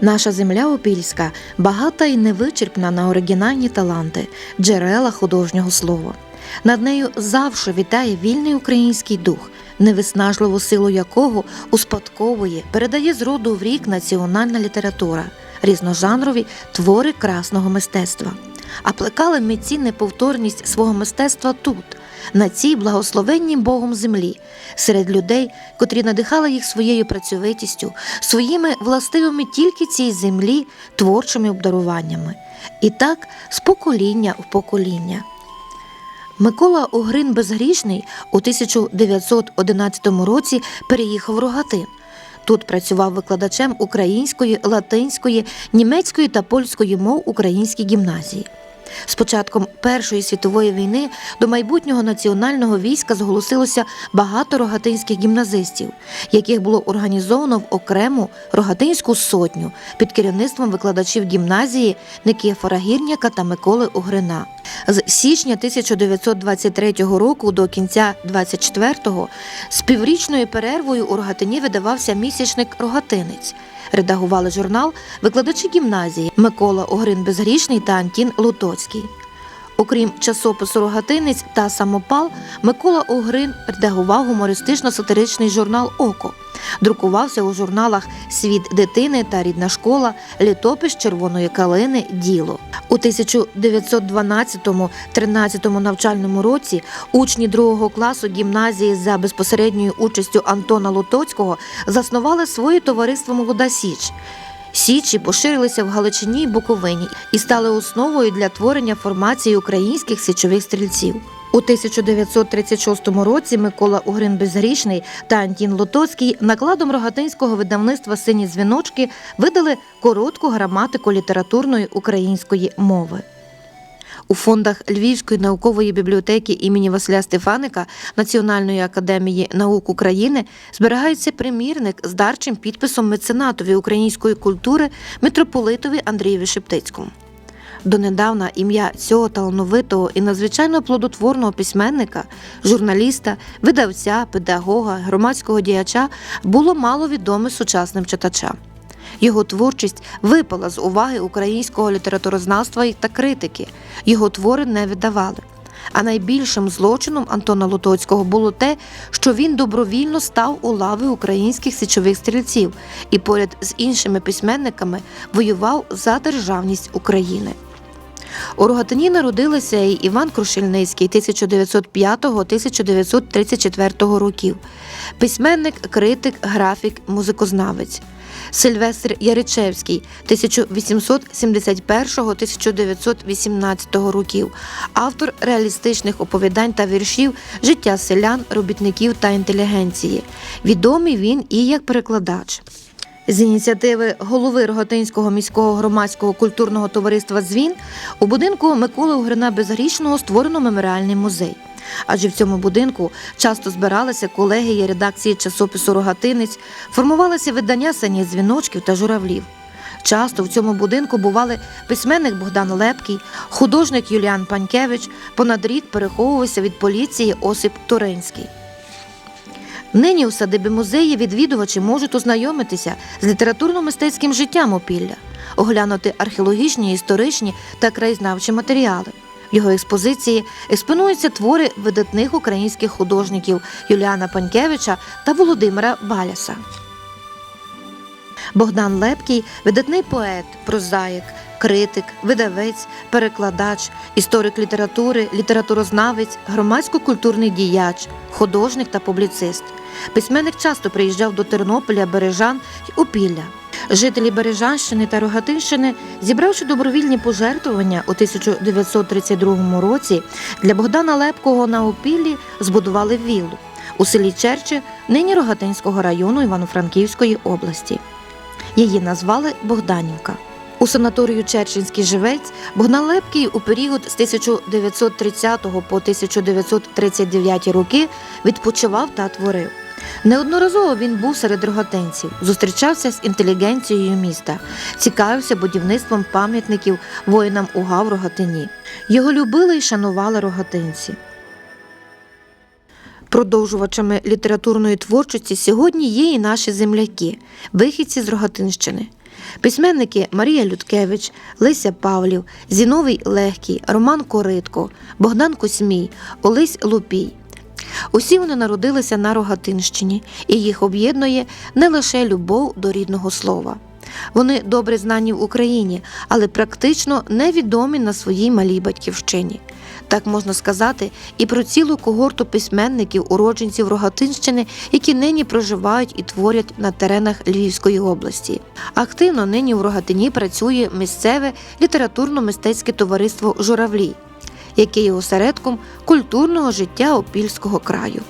Наша земля опільська багата і невичерпна на оригінальні таланти, джерела художнього слова. Над нею завжди вітає вільний український дух, невиснажливу силу якого успадковує, передає з роду в рік національна література, різножанрові твори красного мистецтва. А плекали митці неповторність свого мистецтва тут, на цій благословенній Богом землі, серед людей, котрі надихали їх своєю працьовитістю, своїми властивими тільки цій землі творчими обдаруваннями. І так з покоління в покоління. Микола Угрин Безгрішний у 1911 році переїхав в Рогатин. Тут працював викладачем української, латинської, німецької та польської мов українській гімназії. З початком Першої світової війни до майбутнього національного війська зголосилося багато рогатинських гімназистів, яких було організовано в окрему рогатинську сотню під керівництвом викладачів гімназії Никифора Гірняка та Миколи Угрина. З січня 1923 року до кінця 24-го з піврічною перервою у Рогатині видавався місячник Рогатинець. Редагували журнал викладачі гімназії Микола Огрин Безгрішний та Антін Лутоцький. Окрім часопису Рогатинець та Самопал, Микола Огрин редагував гумористично-сатиричний журнал Око. Друкувався у журналах Світ дитини та рідна школа, літопис червоної калини Діло. У 1912-13 навчальному році учні другого класу гімназії за безпосередньою участю Антона Лотоцького заснували своє товариство Молода Січ. Січі поширилися в Галичині й Буковині і стали основою для творення формації українських січових стрільців. У 1936 році Микола Угрин Безгрішний та Антін Лотоцький накладом рогатинського видавництва Сині дзвіночки видали коротку граматику літературної української мови. У фондах Львівської наукової бібліотеки імені Василя Стефаника Національної академії наук України зберігається примірник з дарчим підписом меценатові української культури митрополитові Андрієві Шептицькому. Донедавна ім'я цього талановитого і надзвичайно плодотворного письменника, журналіста, видавця, педагога, громадського діяча було мало відоме сучасним читачам. Його творчість випала з уваги українського літературознавства та критики. Його твори не видавали. А найбільшим злочином Антона Лотоцького було те, що він добровільно став у лави українських січових стрільців і поряд з іншими письменниками воював за державність України. У Рогатині народилися і Іван Крушельницький 1905-1934 років, письменник, критик, графік, музикознавець. Сильвестр Яричевський 1871-1918 років, автор реалістичних оповідань та віршів життя селян, робітників та інтелігенції. Відомий він і як перекладач. З ініціативи голови Рогатинського міського громадського культурного товариства Звін у будинку Миколи Угрина Безгрішного створено меморіальний музей. Адже в цьому будинку часто збиралися колегії редакції часопису Рогатинець, формувалися видання сані дзвіночків та журавлів. Часто в цьому будинку бували письменник Богдан Лепкий, художник Юліан Панькевич, понад рік переховувався від поліції Осип Туринський. Нині у садибі музеї відвідувачі можуть ознайомитися з літературно-мистецьким життям опілля, оглянути археологічні, історичні та краєзнавчі матеріали. В його експозиції експонуються твори видатних українських художників Юліана Панькевича та Володимира Баляса. Богдан Лепкий видатний поет, прозаїк, критик, видавець, перекладач, історик літератури, літературознавець, громадсько-культурний діяч, художник та публіцист. Письменник часто приїжджав до Тернополя, Бережан й Упілля. Жителі Бережанщини та Рогатинщини, зібравши добровільні пожертвування у 1932 році, для Богдана Лепкого на Опіллі збудували віллу у селі Черче, нині Рогатинського району Івано-Франківської області. Її назвали Богданівка. У санаторію Черчинський живець Богдан Лепкий у період з 1930 по 1939 роки відпочивав та творив. Неодноразово він був серед рогатинців, зустрічався з інтелігенцією міста, цікавився будівництвом пам'ятників воїнам УГА в Рогатині. Його любили і шанували рогатинці. Продовжувачами літературної творчості сьогодні є і наші земляки, вихідці з Рогатинщини. Письменники Марія Людкевич, Леся Павлів, Зіновій Легкий, Роман Коритко, Богдан Космій, Олесь Лупій. Усі вони народилися на Рогатинщині, і їх об'єднує не лише любов до рідного слова. Вони добре знані в Україні, але практично невідомі на своїй малій батьківщині. Так можна сказати і про цілу когорту письменників, уродженців Рогатинщини, які нині проживають і творять на теренах Львівської області. Активно нині в Рогатині працює місцеве літературно-мистецьке товариство Журавлі, яке є осередком культурного життя Опільського краю.